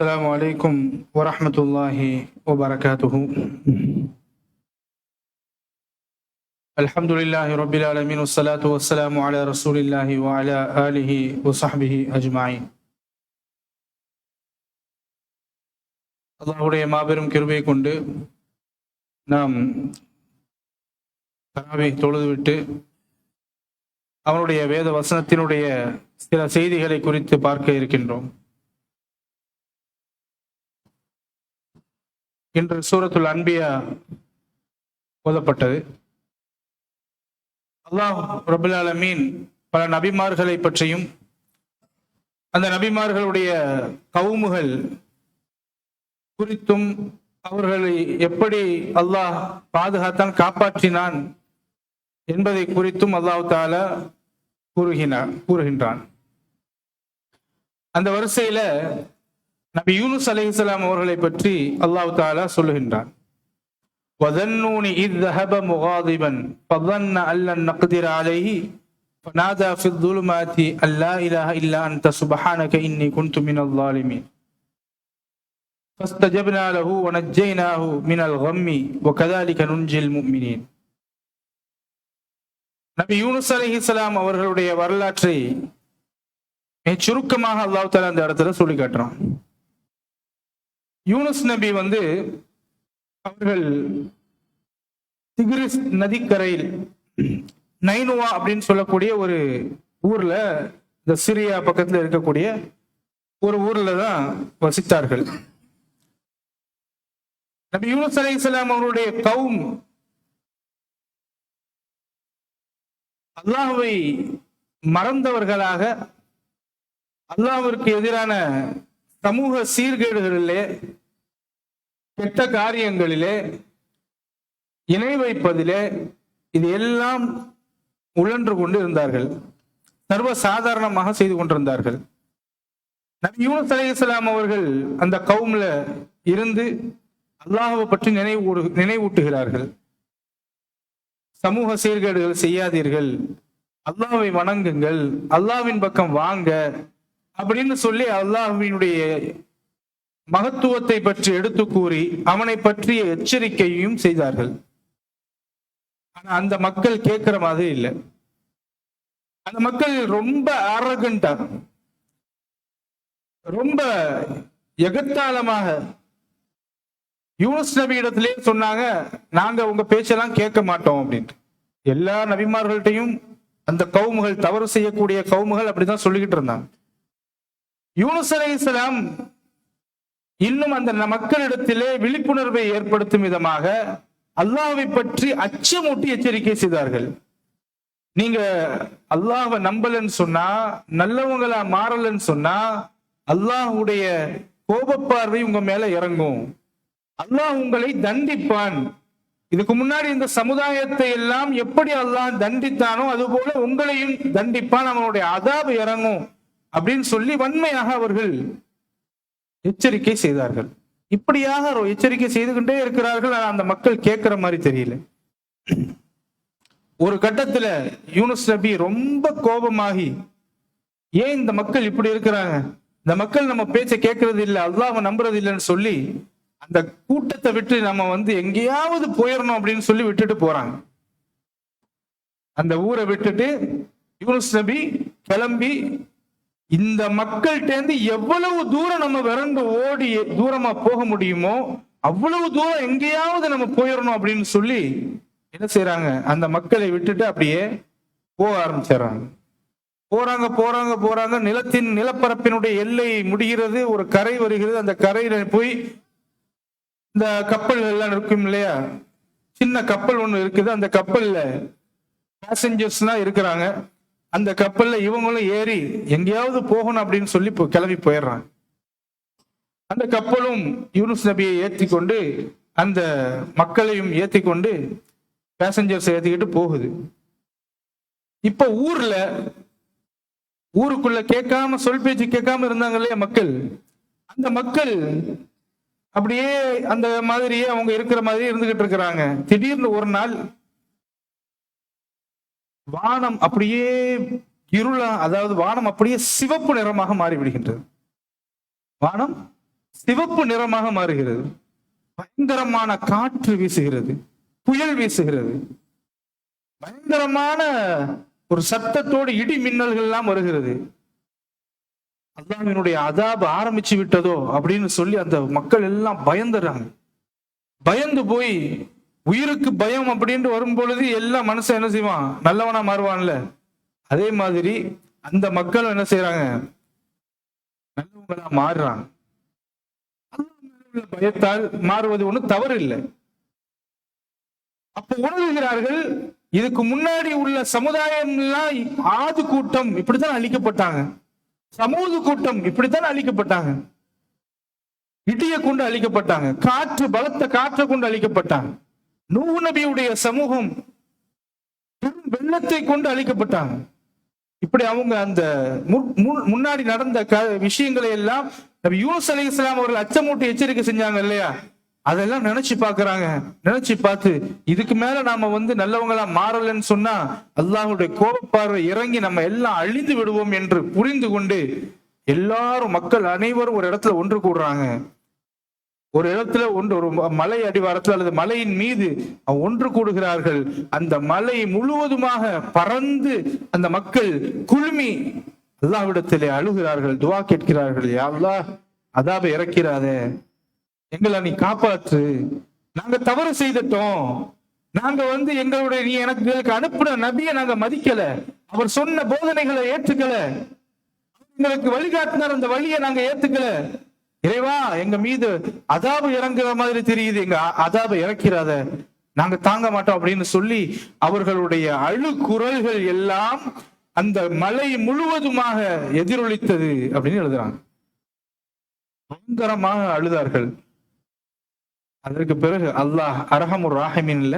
السلام عليكم ورحمة الله وبركاته الحمد لله رب العالمين والصلاة والسلام على رسول الله وعلى آله وصحبه أجمعين அல்லாஹ்வுடைய மாபெரும் கிருபை கொண்டு நாம் தராவை தொழுதுவிட்டு அவனுடைய வேத வசனத்தினுடைய சில செய்திகளை குறித்து பார்க்க இருக்கின்றோம் இன்று சூரத்துல் அன்பியா ஓதப்பட்டது. அல்லாஹ் ரபுல் பல நபிமார்களை பற்றியும் அந்த நபிமார்களுடைய கவுமுகள் குறித்தும் அவர்களை எப்படி அல்லாஹ் பாதுகாத்தான் காப்பாற்றினான் என்பதை குறித்தும் அல்லாஹ் தாலா கூறுகின்றான். அந்த வரிசையில நபி யூனுஸ் அலைஹிஸ்ஸலாம் அவர்களை பற்றி அல்லாஹ் தாலா சொல்லுகின்றான் وذنون إذ ذهب مغاضبا فظن أن لن نقدر عليه فنادى في الظلمات أن لا إله إلا أنت سبحانك إني كنت من الظالمين فاستجبنا له ونجيناه من الغم وكذلك ننجي المؤمنين நபி யூனுஸ் அலைஹிஸ்ஸலாம் அவர்களுடைய வரலாற்றை மிகச் சுருக்கமாக அல்லாஹ் தாலா அந்த இடத்துல சொல்லி காட்டுறான் யூனுஸ் நபி வந்து அவர்கள் திகிரிஸ் நதிக்கரையில் நைனுவா அப்படின்னு சொல்லக்கூடிய ஒரு ஊர்ல இந்த சிரியா பக்கத்துல இருக்கக்கூடிய ஒரு ஊர்ல தான் வசித்தார்கள். நபி யூனுஸ் அலி இஸ்லாம் அவருடைய கவும் அல்லாஹுவை மறந்தவர்களாக அல்லாஹிற்கு எதிரான சமூக சீர்கேடுகளிலே கெட்ட காரியங்களிலே இணை வைப்பதிலே இது எல்லாம் உழன்று கொண்டு இருந்தார்கள் சர்வ சாதாரணமாக செய்து கொண்டிருந்தார்கள். நபி யூனஸ் அலி இஸ்லாம் அவர்கள் அந்த கவும்ல இருந்து அல்லாஹ்வை பற்றி நினைவு நினைவூட்டுகிறார்கள். சமூக சீர்கேடுகள் செய்யாதீர்கள். அல்லாவை வணங்குங்கள். அல்லாஹ்வின் பக்கம் வாங்க. அப்படின்னு சொல்லி அல்லாஹுவினுடைய மகத்துவத்தை பற்றி எடுத்து கூறி அவனை பற்றிய எச்சரிக்கையும் செய்தார்கள். ஆனா அந்த மக்கள் கேட்கிற மாதிரி இல்லை. அந்த மக்கள் ரொம்ப அரகண்டா ரொம்ப எகத்தாளமாக. யூனஸ் நபி இடத்திலே சொன்னாங்க நாங்க உங்க பேச்செல்லாம் கேட்க மாட்டோம் அப்படின்ட்டு. எல்லா நபிமார்கள்ட்டையும் அந்த கவுமுகள் தவறு செய்யக்கூடிய கவுமுகள் அப்படிதான் சொல்லிக்கிட்டு இருந்தாங்க. யூனுஸ் அலை இஸ்லாம் இன்னும் அந்த மக்களிடத்திலே விழிப்புணர்வை ஏற்படுத்தும் விதமாக அல்லாவை பற்றி அச்சமூட்டி எச்சரிக்கை செய்தார்கள். நீங்க அல்லாஹ நம்பலன்னு சொன்னா நல்லவங்களா மாறலன்னு சொன்னா அல்லாஹ்வுடைய கோபப்பார்வை உங்க மேல இறங்கும். அல்லாஹ் உங்களை தண்டிப்பான். இதுக்கு முன்னாடி இந்த சமுதாயத்தை எல்லாம் எப்படி அல்லாஹ் தண்டித்தானோ அது போல உங்களையும் தண்டிப்பான் அவனுடைய அதாபு இறங்கும். அப்படின்னு சொல்லி வன்மையாக அவர்கள் எச்சரிக்கை செய்தார்கள். இப்படியாக எச்சரிக்கை செய்து கொண்டே இருக்கிறார்கள் அந்த மக்கள் கேட்கிற மாதிரி தெரியல. ஒரு கட்டத்துல யூனுஸ் நபி ரொம்ப கோபமாகி ஏன் இந்த மக்கள் இப்படி இருக்கிறாங்க? இந்த மக்கள் நம்ம பேச்சை கேட்கறது இல்லை அல்லாஹ் நம்புறது இல்லைன்னு சொல்லி அந்த கூட்டத்தை விட்டு நம்ம வந்து எங்கேயாவது போயிடணும் அப்படின்னு சொல்லி விட்டுட்டு போறாங்க. அந்த ஊரை விட்டுட்டு யூனுஸ் நபி கிளம்பி இந்த மக்கள்கிட்டேருந்து எவ்வளவு தூரம் நம்ம விரண்டு ஓடி தூரமா போக முடியுமோ அவ்வளவு தூரம் எங்கேயாவது நம்ம போயிடணும் அப்படின்னு சொல்லி என்ன செய்யறாங்க அந்த மக்களை விட்டுட்டு அப்படியே போக ஆரம்பிச்சிடுறாங்க. போறாங்க போறாங்க போறாங்க. நிலத்தின் நிலப்பரப்பினுடைய எல்லை முடிகிறது ஒரு கரை வருகிறது. அந்த கரையில போய் இந்த கப்பல்கள் எல்லாம் இருக்கும் இல்லையா? சின்ன கப்பல் ஒன்று இருக்குது. அந்த கப்பல்ல பேசஞ்சர்ஸ்லாம் இருக்கிறாங்க. அந்த கப்பல்ல இவங்களும் ஏறி எங்கேயாவது போகணும் அப்படின்னு சொல்லி கிளம்பி போயிடுறாங்க. அந்த கப்பலும் யூனுஸ் நபியை ஏற்றி கொண்டு அந்த மக்களையும் ஏற்றி கொண்டு பேசஞ்சர்ஸ் ஏற்றிக்கிட்டு போகுது. இப்ப ஊர்ல ஊருக்குள்ள கேட்காம சொல் பேச்சு கேட்காம இருந்தாங்க இல்லையா மக்கள்? அந்த மக்கள் அப்படியே அந்த மாதிரியே அவங்க இருக்கிற மாதிரி இருந்துகிட்டு இருக்கிறாங்க. திடீர்னு ஒரு நாள் வானம் அப்படியே இருளா அதாவது வானம் அப்படியே சிவப்பு நிறமாக மாறிவிடுகின்றது. வானம் சிவப்பு நிறமாக மாறுகிறது. பயங்கரமான காற்று வீசுகிறது. புயல் வீசுகிறது. பயங்கரமான ஒரு சத்தத்தோடு இடி மின்னல்கள் எல்லாம் வருகிறது. அல்லாஹ்வினுடைய அதாபு ஆரம்பிச்சு விட்டதோ அப்படின்னு சொல்லி அந்த மக்கள் எல்லாம் பயந்துடுறாங்க பயந்து போய் உயிருக்கு பயம் அப்படின்ட்டு வரும் பொழுது எல்லாம் மனுஷன் என்ன செய்வான்? நல்லவனா மாறுவான்ல. அதே மாதிரி அந்த மக்கள் என்ன செய்யறாங்க நல்லவங்களா மாறுறாங்க. பயத்தால் மாறுவது ஒண்ணு தவறு இல்லை. அப்ப உணர்கிறார்கள் இதுக்கு முன்னாடி உள்ள சமுதாயம் எல்லாம் ஆது கூட்டம் இப்படித்தான் அழிக்கப்பட்டாங்க. சமூக கூட்டம் இப்படித்தான் அழிக்கப்பட்டாங்க. இடிய கொண்டு அழிக்கப்பட்டாங்க. காற்று பலத்த காற்றை கொண்டு அழிக்கப்பட்டாங்க. நூஹ் நபியுடைய சமூகம் பெரும் வெள்ளத்தை கொண்டு அழிக்கப்பட்டாங்க. இப்படி அவங்க அந்த மு- முன்னாடி நடந்த க- விஷயங்களை எல்லாம் நபி அலி இஸ்லாம் அவர்கள் அச்சமூட்டி எச்சரிக்கை செஞ்சாங்க இல்லையா? அதெல்லாம் நினைச்சு பாக்குறாங்க நினைச்சு பார்த்து இதுக்கு மேல நாம வந்து நல்லவங்களா மாறலன்னு சொன்னா அல்லாஹுடைய கோபப்பார்வை இறங்கி நம்ம எல்லாம் அழிந்து விடுவோம் என்று புரிந்து கொண்டு எல்லாரும் மக்கள் அனைவரும் ஒரு இடத்துல ஒன்று கூடுறாங்க. ஒரு இடத்துல ஒன்று ஒரு மலை அடிவாரத்தில் அல்லது மலையின் மீது ஒன்று கூடுகிறார்கள் அந்த மலை முழுவதுமாக பறந்து அந்த மக்கள் குழுமி அல்லாவிடத்திலே அழுகிறார்கள் துவா கேட்கிறார்கள் யாவ்லா அல்லாஹ் அதாப இறக்கிறாதே எங்களை நீ காப்பாற்று. நாங்க தவறு செய்துட்டோம். நாங்க வந்து எங்களுடைய நீ எனக்கு எங்களுக்கு அனுப்புன நபியை நாங்க மதிக்கல. அவர் சொன்ன போதனைகளை ஏற்றுக்கல. எங்களுக்கு வழிகாட்டினார் அந்த வழியை நாங்க ஏத்துக்கல. இறைவா எங்க மீது அதாபு இறங்குற மாதிரி தெரியுது. எங்க அதாபு இறக்கிறாத. நாங்க தாங்க மாட்டோம் அப்படின்னு சொல்லி அவர்களுடைய அழு குரல்கள் எல்லாம் அந்த மலை முழுவதுமாக எதிரொலித்தது அப்படின்னு எழுதுறாங்க. பயங்கரமாக அழுதார்கள். அதற்கு பிறகு அல்லாஹ் அரஹமுர் இல்ல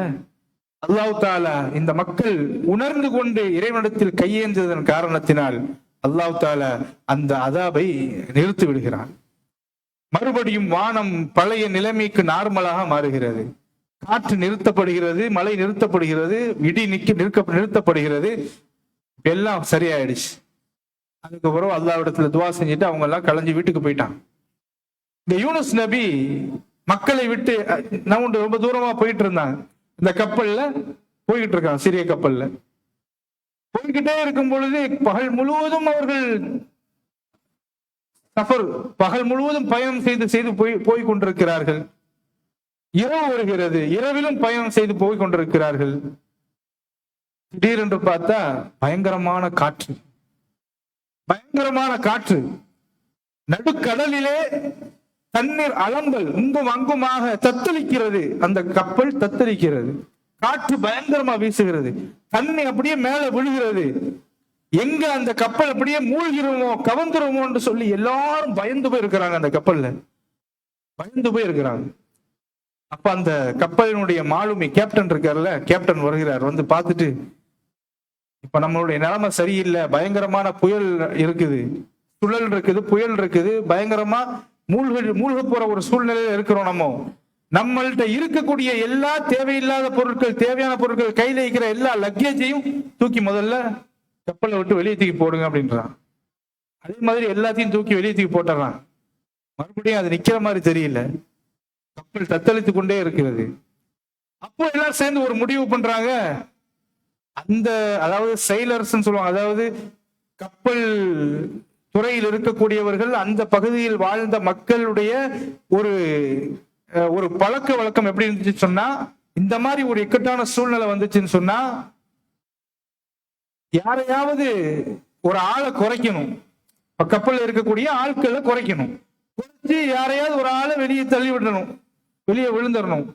அல்லாஹ் தாலா இந்த மக்கள் உணர்ந்து கொண்டு இறைவனிடத்தில் கையேந்ததன் காரணத்தினால் அல்லாஹு தாலா அந்த அதாபை நிறுத்தி விடுகிறான். மறுபடியும் வானம் பழைய நிலைமைக்கு நார்மலாக மாறுகிறது. காற்று நிறுத்தப்படுகிறது மழை நிறுத்தப்படுகிறது இடி நிக்க நிற்க நிறுத்தப்படுகிறது. எல்லாம் சரியாயிடுச்சு. அதுக்கப்புறம் அல்லாவிடத்துல துவா செஞ்சுட்டு அவங்க எல்லாம் கலைஞ்சு வீட்டுக்கு போயிட்டான் இந்த யூனுஸ் நபி மக்களை விட்டு அஹ், நவுண்டு ரொம்ப தூரமா போயிட்டு இருந்தாங்க. இந்த கப்பல்ல போய்கிட்டு இருக்கான் சிறிய கப்பல்ல. போய்கிட்டே இருக்கும் பொழுது பகல் முழுவதும் அவர்கள் சஃபர் பகல் முழுவதும் பயணம் செய்து செய்து போய் போய் கொண்டிருக்கிறார்கள் இரவு வருகிறது. இரவிலும் பயணம் செய்து போய் கொண்டிருக்கிறார்கள் திடீரென்று பார்த்தா பயங்கரமான காற்று. பயங்கரமான காற்று. நடுக்கடலிலே தண்ணீர் அலம்பல் இங்கும் அங்குமாக தத்தளிக்கிறது. அந்த கப்பல் தத்தளிக்கிறது. காற்று பயங்கரமா வீசுகிறது. தண்ணி அப்படியே மேல விழுகிறது. எங்க அந்த கப்பல் அப்படியே மூழ்கிருமோ கவர்ந்துருமோ சொல்லி எல்லாரும் பயந்து போய் இருக்கிறாங்க அந்த கப்பல்ல. பயந்து போய் இருக்கிறாங்க அப்ப அந்த கப்பலினுடைய மாலுமி கேப்டன் இருக்கார்ல கேப்டன் வருகிறார். வந்து பார்த்துட்டு இப்ப நம்மளுடைய நிலைமை சரியில்லை பயங்கரமான புயல் இருக்குது சுழல் இருக்குது புயல் இருக்குது பயங்கரமா மூழ்க மூழ்க போற ஒரு சூழ்நிலையில இருக்கிறோம் நம்ம. நம்மள்கிட்ட இருக்கக்கூடிய எல்லா தேவையில்லாத பொருட்கள் தேவையான பொருட்கள் கையில இருக்கிற எல்லா லக்கேஜையும் தூக்கி முதல்ல கப்பலை விட்டு வெளியே தூக்கி போடுங்க அப்படின்றான். அதே மாதிரி எல்லாத்தையும் தூக்கி வெளியே தூக்கி போட்டுறான். மறுபடியும் அது நிக்கிற மாதிரி தெரியல. கப்பல் தத்தளித்து கொண்டே இருக்கிறது. அப்போ எல்லாரும் சேர்ந்து ஒரு முடிவு பண்றாங்க. அந்த அதாவது செயலர்ஸ் சொல்லுவாங்க. அதாவது கப்பல் துறையில் இருக்கக்கூடியவர்கள் அந்த பகுதியில் வாழ்ந்த மக்களுடைய ஒரு ஒரு பழக்க வழக்கம் எப்படி இருந்துச்சு சொன்னா இந்த மாதிரி ஒரு இக்கட்டான சூழ்நிலை வந்துச்சுன்னு சொன்னா யாரையாவது ஒரு ஆளை குறைக்கணும். இப்ப கப்பல்ல இருக்கக்கூடிய ஆட்களை குறைக்கணும். குறைச்சு யாரையாவது ஒரு ஆளை வெளியே தள்ளி விடணும். வெளியே விழுந்துடணும்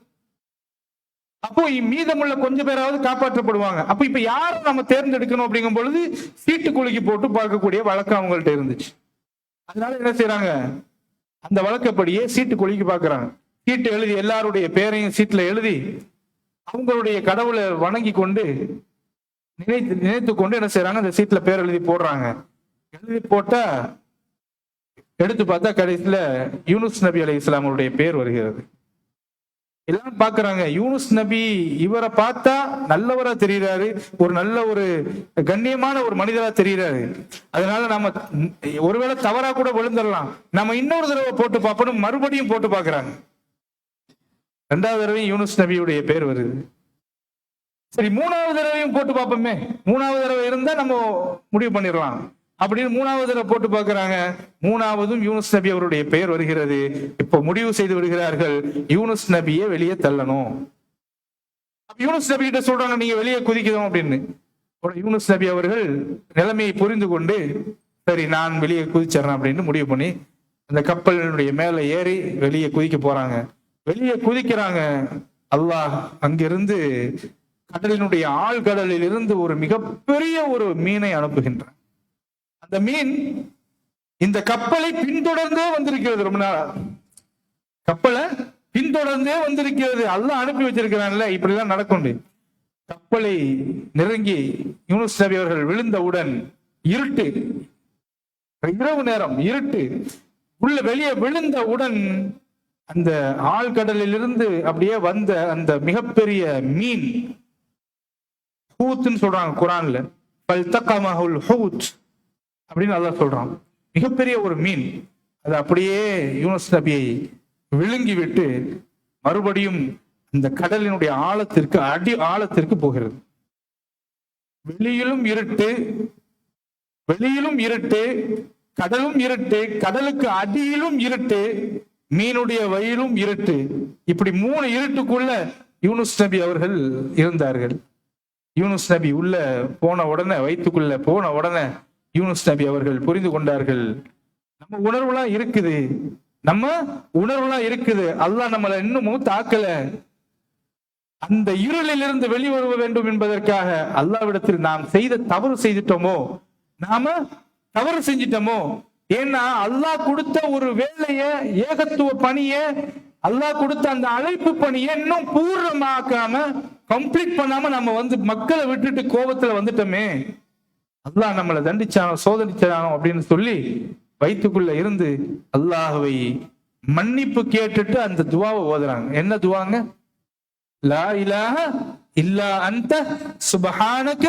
அப்போ மீதமுள்ள கொஞ்ச பேராவது காப்பாற்றப்படுவாங்க. அப்ப இப்ப யார் நம்ம தேர்ந்தெடுக்கணும் அப்படிங்கும் பொழுது சீட்டு குலுக்கி போட்டு பார்க்கக்கூடிய வழக்கம் அவங்கள்ட்ட இருந்துச்சு. அதனால என்ன செய்யறாங்க அந்த வழக்கப்படியே சீட்டு குலுக்கி பார்க்கறாங்க. சீட்டு எழுதி எல்லாருடைய பேரையும் சீட்டுல எழுதி அவங்களுடைய கடவுளை வணங்கி கொண்டு நினைத்து நினைத்து கொண்டு என்ன செய்யறாங்க அந்த சீட்ல பேர் எழுதி போடுறாங்க. எழுதி போட்டா எடுத்து பார்த்தா கடைசியில யூனுஸ் நபி அலி இஸ்லாமுடைய பேர் வருகிறது. எல்லாம் பாக்குறாங்க யூனுஸ் நபி இவரை பார்த்தா நல்லவரா தெரியுறாரு ஒரு நல்ல ஒரு கண்ணியமான ஒரு மனிதரா தெரியுறாரு. அதனால நம்ம ஒருவேளை தவறா கூட விழுந்துடலாம். நம்ம இன்னொரு தடவை போட்டு பார்ப்போம் மறுபடியும் போட்டு பார்க்கறாங்க. ரெண்டாவது தடவையும் யூனுஸ் நபியுடைய பேர் வருது. சரி மூணாவது தடவையும் போட்டு பார்ப்போமே. மூணாவது தடவை இருந்தா நம்ம முடிவு பண்ணிடலாம். அப்படின்னு மூணாவது தடவை போட்டு பார்க்கறாங்க. மூணாவதும் யூனுஸ் நபி அவருடைய பெயர் வருகிறது. இப்போ முடிவு செய்து விடுகிறார்கள். யூனுஸ் நபியை வெளியே தள்ளணும். யூனுஸ் நபி கிட்ட சொல்றாங்க நீங்க வெளியே குதிக்கணும் அப்படின்னு. யூனுஸ் நபி அவர்கள் நிலைமையை புரிந்து கொண்டு சரி நான் வெளியே குதிச்சிடறேன் அப்படின்னு முடிவு பண்ணி அந்த கப்பலினுடைய மேல ஏறி வெளியே குதிக்க போறாங்க. வெளியே குதிக்கிறாங்க. அல்லாஹ் அங்கிருந்து கடலினுடைய ஆழ்கடலில் இருந்து ஒரு மிகப்பெரிய ஒரு மீனை அனுப்புகின்றான். அந்த மீன் இந்த கப்பலை பின்தொடர்ந்தே வந்திருக்கிறது ரொம்ப நாளா. கப்பலை பின்தொடர்ந்தே வந்திருக்கிறது. எல்லாம் அனுப்பி வச்சிருக்கிறான்ல இப்படிலாம் நடக்கும் கப்பலை நெருங்கி யூனுஸ் நபி அவர்கள் விழுந்தவுடன் இருட்டு இரவு நேரம் இருட்டு உள்ள வெளியே விழுந்தவுடன் அந்த ஆழ்கடலில் இருந்து அப்படியே வந்த அந்த மிகப்பெரிய மீன் ஹூத்னு சொல்றாங்க குரான்ல. பல் பல்தகமஹுல் ஹூத் அப்படின்னு நல்லா சொல்றான். மிகப்பெரிய ஒரு மீன். அது அப்படியே யூனஸ் நபியை விழுங்கி விட்டு மறுபடியும் அந்த கடலினுடைய ஆழத்திற்கு அடி ஆழத்திற்கு போகிறது. வெளியிலும் இருட்டு வெளியிலும் இருட்டு கடலும் இருட்டு கடலுக்கு அடியிலும் இருட்டு மீனுடைய வயிலும் இருட்டு. இப்படி மூணு இருட்டுக்குள்ள யூனுஸ் நபி அவர்கள் இருந்தார்கள். யூனுஸ் நபி உள்ள போன உடனே வயிற்றுக்குள்ள போன உடனே யூனுஸ் நபி அவர்கள் புரிந்து கொண்டார்கள். நம்ம உணர்வுலாம் இருக்குது. நம்ம உணர்வுலாம் இருக்குது. அல்லாஹ் நம்மளை இன்னமும் தாக்கல. அந்த இருளில் இருந்து வெளிவர வேண்டும் என்பதற்காக அல்லாவிடத்தில் நாம் செய்த தவறு செய்துட்டோமோ? நாம தவறு செஞ்சிட்டோமோ? ஏன்னா அல்லாஹ் கொடுத்த ஒரு வேலைய ஏகத்துவ பணிய அல்லாஹ் கொடுத்த அந்த அழைப்பு பணியை இன்னும் பூர்ணமாக்காம கம்ப்ளீட் பண்ணாம நம்ம வந்து மக்களை விட்டுட்டு கோபத்துல வந்துட்டோமே. அல்லாஹ் நம்மளை தண்டிச்சானோ சோதனிச்சானோ அப்படின்னு சொல்லி வயிற்றுக்குள்ள இருந்து அல்லாஹுவை மன்னிப்பு கேட்டுட்டு அந்த துவாவை ஓதுறாங்க. என்ன துவாங்க? லா இலாஹ இல்லா அந்த சுபஹானக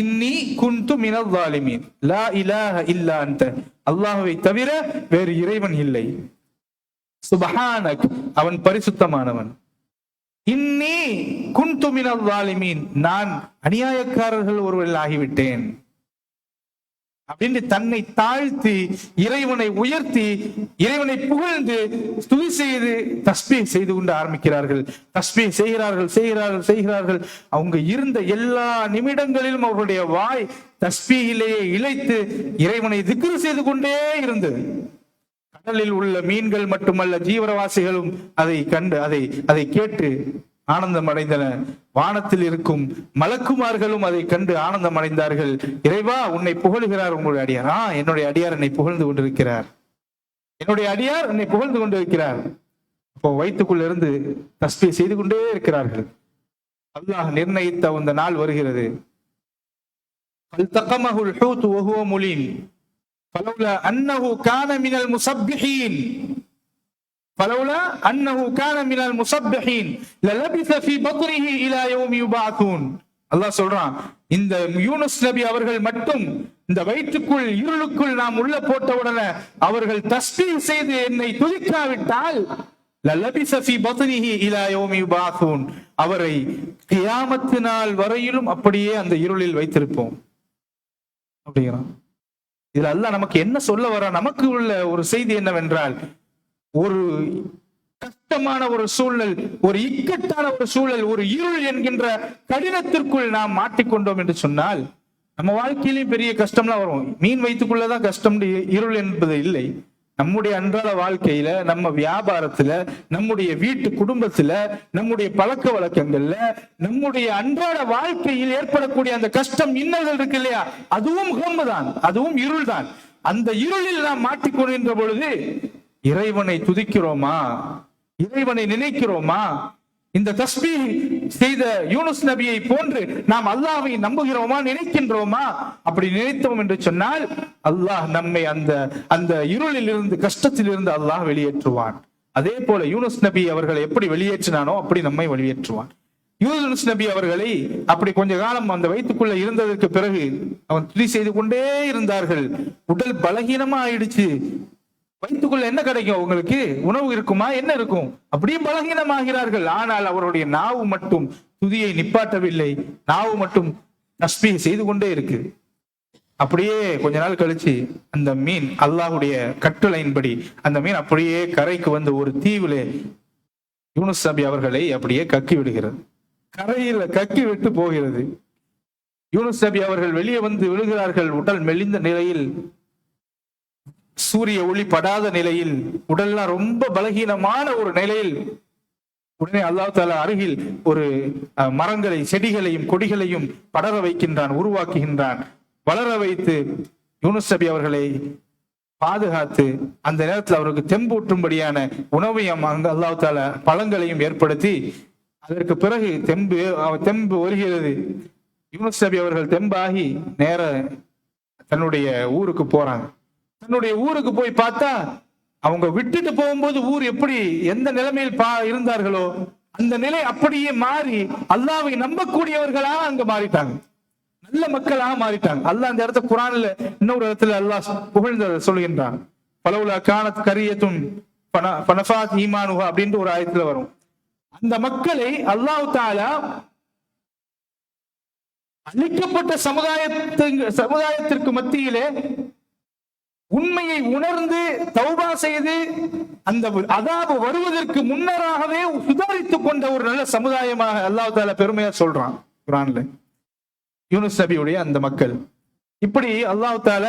இன்னி குன்து மினல் வாலிமீன் லா இலாஹ இல்லா அந்த அல்லாஹுவை தவிர வேறு இறைவன் இல்லை. சுபஹானக் அவன் பரிசுத்தமானவன். இன்னி குன்துமினல் வாலிமீன். நான் அநியாயக்காரர்கள் ஒருவரில் ஆகிவிட்டேன். அப்படின்னு தன்னை தாழ்த்தி இறைவனை உயர்த்தி இறைவனை புகழ்ந்து துணி செய்து தஸ்மி செய்து கொண்டு ஆரம்பிக்கிறார்கள். தஸ்மி செய்கிறார்கள் செய்கிறார்கள் செய்கிறார்கள். அவங்க இருந்த எல்லா நிமிடங்களிலும் அவருடைய வாய் தஸ்மியிலேயே இழைத்து இறைவனை திக்ரு செய்து கொண்டே இருந்தது. கடலில் உள்ள மீன்கள் மட்டுமல்ல ஜீவரவாசிகளும் அதை கண்டு அதை அதை கேட்டு ஆனந்தம் அடைந்தன வானத்தில் இருக்கும் மலக்குமார்களும் அதை கண்டு ஆனந்தம் அடைந்தார்கள் இறைவா உன்னை புகழுகிறார் உங்களுடைய அடியார். ஆ என்னுடைய அடியார் என்னை புகழ்ந்து கொண்டிருக்கிறார். என்னுடைய அடியார் என்னை புகழ்ந்து கொண்டிருக்கிறார். அப்போ வயிற்றுக்குள்ள இருந்து தஸ்பீ செய்து கொண்டே இருக்கிறார்கள். அல்லாஹ் நிர்ணயித்த அந்த நாள் வருகிறது. فلولا أنه كان من المسبحين فلولا أنه كان من المسبحين للبث في بطنه إلى يوم يبعثون அல்லாஹ் சொல்றான் இந்த யூனுஸ் நபி அவர்கள் மட்டும் இந்த வயிற்றுக்குள் இருளுக்குள் நாம் உள்ள போட்ட உடனே அவர்கள் தஸ்பீஹ் செய்து என்னை துதிக்காவிட்டால் லலபிஸ ஃபீ பத்னிஹி இலா யௌமி யுபாஸூன் அவரை கியாமத்து நாள் வரையிலும் அப்படியே அந்த இருளில் வைத்திருப்போம் அப்படிங்கிறான் இதுல அல்ல நமக்கு என்ன சொல்ல வர? நமக்கு உள்ள ஒரு செய்தி என்னவென்றால் ஒரு கஷ்டமான ஒரு சூழல் ஒரு இக்கட்டான ஒரு சூழல் ஒரு இருள் என்கின்ற கடினத்திற்குள் நாம் மாட்டிக்கொண்டோம் என்று சொன்னால் நம்ம வாழ்க்கையிலும் பெரிய கஷ்டம்லாம் வரும். மீன் வைத்துக்குள்ளதான் கஷ்டம் இருள் என்பது இல்லை. நம்முடைய அன்றாட வாழ்க்கையில நம்ம வியாபாரத்துல நம்முடைய வீட்டு குடும்பத்துல நம்முடைய பழக்க வழக்கங்கள்ல நம்முடைய அன்றாட வாழ்க்கையில் ஏற்படக்கூடிய அந்த கஷ்டம் இன்னல்கள் இருக்கு இல்லையா? அதுவும் தான் அதுவும் இருள் தான் அந்த இருளில் நாம் மாட்டிக்கொள்கின்ற பொழுது இறைவனை துதிக்கிறோமா? இறைவனை நினைக்கிறோமா? இந்த தஸ்பீ செய்த யூனுஸ் நபியை போன்று நாம் அல்லாவை நம்புகிறோமா நினைக்கின்றோமா? அப்படி நினைத்தோம் என்று சொன்னால் அல்லாஹ் நம்மை அந்த அந்த இருளில் இருந்து கஷ்டத்தில் இருந்து அல்லாஹ் வெளியேற்றுவான். அதே போல யூனுஸ் நபி அவர்களை எப்படி வெளியேற்றினானோ அப்படி நம்மை வெளியேற்றுவான். யூனுஸ் நபி அவர்களை அப்படி கொஞ்ச காலம் அந்த வயிற்றுக்குள்ள இருந்ததற்கு பிறகு அவன் துணி செய்து கொண்டே இருந்தார்கள். உடல் பலகீனமா ஆயிடுச்சு வயிற்றுக்குள்ள என்ன கிடைக்கும் உங்களுக்கு? உணவு இருக்குமா? என்ன இருக்கும்? அப்படியே பலகீனமாகிறார்கள். ஆனால் அவருடைய நாவு மட்டும் துதியை நிப்பாட்டவில்லை. நாவு மட்டும் நஸ்பி செய்து கொண்டே இருக்கு. அப்படியே கொஞ்ச நாள் கழிச்சு அந்த மீன் அல்லாஹுடைய கட்டளையின்படி அந்த மீன் அப்படியே கரைக்கு வந்து ஒரு தீவிலே யூனுஸ் நபி அவர்களை அப்படியே கக்கி விடுகிறது. கரையில கக்கி விட்டு போகிறது. யூனுஸ் நபி அவர்கள் வெளியே வந்து விழுகிறார்கள். உடல் மெலிந்த நிலையில் சூரிய ஒளி படாத நிலையில் உடல்லாம் ரொம்ப பலகீனமான ஒரு நிலையில் உடனே அல்லா தாலா அருகில் ஒரு அஹ், மரங்களை செடிகளையும் கொடிகளையும் படர வைக்கின்றான் உருவாக்குகின்றான். வளர வைத்து யூனுஸ் நபி அவர்களை பாதுகாத்து அந்த நேரத்தில் அவருக்கு தெம்பூட்டும்படியான உணவையும் அங்க அல்லாஹ் தாலா பழங்களையும் ஏற்படுத்தி அதற்கு பிறகு தெம்பு தெம்பு வருகிறது யூனுஸ் நபி அவர்கள் தெம்பாகி நேர தன்னுடைய ஊருக்கு போறாங்க. தன்னுடைய ஊருக்கு போய் பார்த்தா அவங்க விட்டுட்டு போகும்போது ஊர் எப்படி எந்த நிலைமையில் பா இருந்தார்களோ அந்த நிலை அப்படியே மாறி அல்லாவை நம்பக்கூடியவர்களாக அங்க மாறிட்டாங்க. நல்ல மக்களாக மாறிட்டாங்க. அல்லாஹ் அந்த இடத்த குரான்ல இன்னொரு இடத்துல அல்லாஹ் புகழ்ந்த சொல்லுகின்றான் பலவுல காணத் கரியத்தும் பன- பனஃபாத் ஈமானுஹா அப்படின்ற ஒரு ஆயத்துல வரும். அந்த மக்களை அல்லாஹு தாலா அழிக்கப்பட்ட சமுதாயத்து சமுதாயத்திற்கு மத்தியிலே உண்மையை உணர்ந்து தௌபா செய்து அந்த அதாபு வருவதற்கு முன்னராகவே சுதாரித்துக் கொண்ட ஒரு நல்ல சமுதாயமாக அல்லாஹ் தால பெருமையா சொல்றான் குரான்ல யூனுஸ் நபியுடைய அந்த மக்கள். இப்படி அல்லாஹ் தால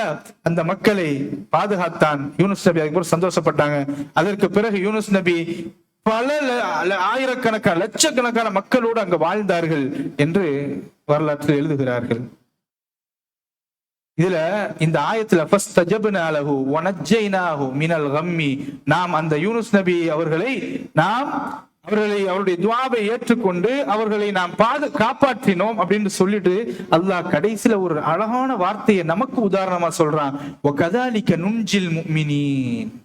அந்த மக்களை பாதுகாத்தான். யூனுஸ் நபி அதுக்கு சந்தோஷப்பட்டாங்க. அதற்கு பிறகு யூனுஸ் நபி பல ஆயிரக்கணக்கான லட்சக்கணக்கான மக்களோடு அங்கு வாழ்ந்தார்கள் என்று வரலாற்றில் எழுதுகிறார்கள். இதுல இந்த ஆயத்துல ஃபஸ்தஜப்னாலஹு வனஜ்ஜைனாஹு மினல் கம்மி. நாம் அந்த யூனுஸ் நபி அவர்களை நாம் அவர்களை அவருடைய துவாவை ஏற்றுக்கொண்டு அவர்களை நாம் பாது காப்பாற்றினோம் அப்படின்னு சொல்லிட்டு அல்லாஹ் கடைசியில ஒரு அழகான வார்த்தையை நமக்கு உதாரணமா சொல்றான். கதாலிக்க நுஞ்சில் முக்மினின்.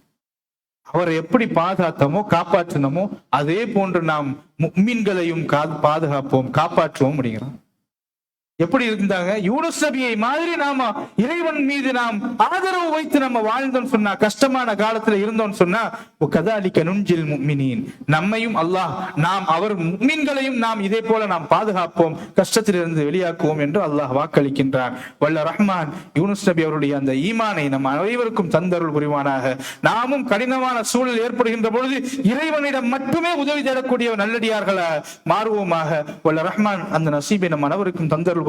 அவரை எப்படி பாதுகாத்தோமோ காப்பாற்றினோமோ அதே போன்று நாம் மீன்களையும் கா- பாதுகாப்போம் காப்பாற்றுவோம் அப்படிங்கிறான். எப்படி இருந்தாங்க? யூனுஸ் நபியை மாதிரி நாம இறைவன் மீது நாம் ஆதரவு வைத்து நம்ம வாழ்ந்தோம் சொன்னா கஷ்டமான காலத்துல இருந்தோம் சொன்னா கதாலிக்க நுஞ்சில் முக்மினீன். நம்மையும் அல்லாஹ் நாம் அவர் முக்மீன்களையும் நாம் இதே போல நாம் பாதுகாப்போம் கஷ்டத்திலிருந்து வெளியாக்குவோம் என்று அல்லாஹ் வாக்களிக்கின்றார் வல்ல ரஹ்மான் யூனுஸ் நபி அவருடைய அந்த ஈமானை நம் அனைவருக்கும் தந்தருள் புரிவானாக. நாமும் கடினமான சூழல் ஏற்படுகின்ற பொழுது இறைவனிடம் மட்டுமே உதவி தேடக்கூடிய நல்லடியார்களா? மாறுவோமாக. வல்ல ரஹ்மான் அந்த நசீபை நம் அனைவருக்கும் தந்தருள்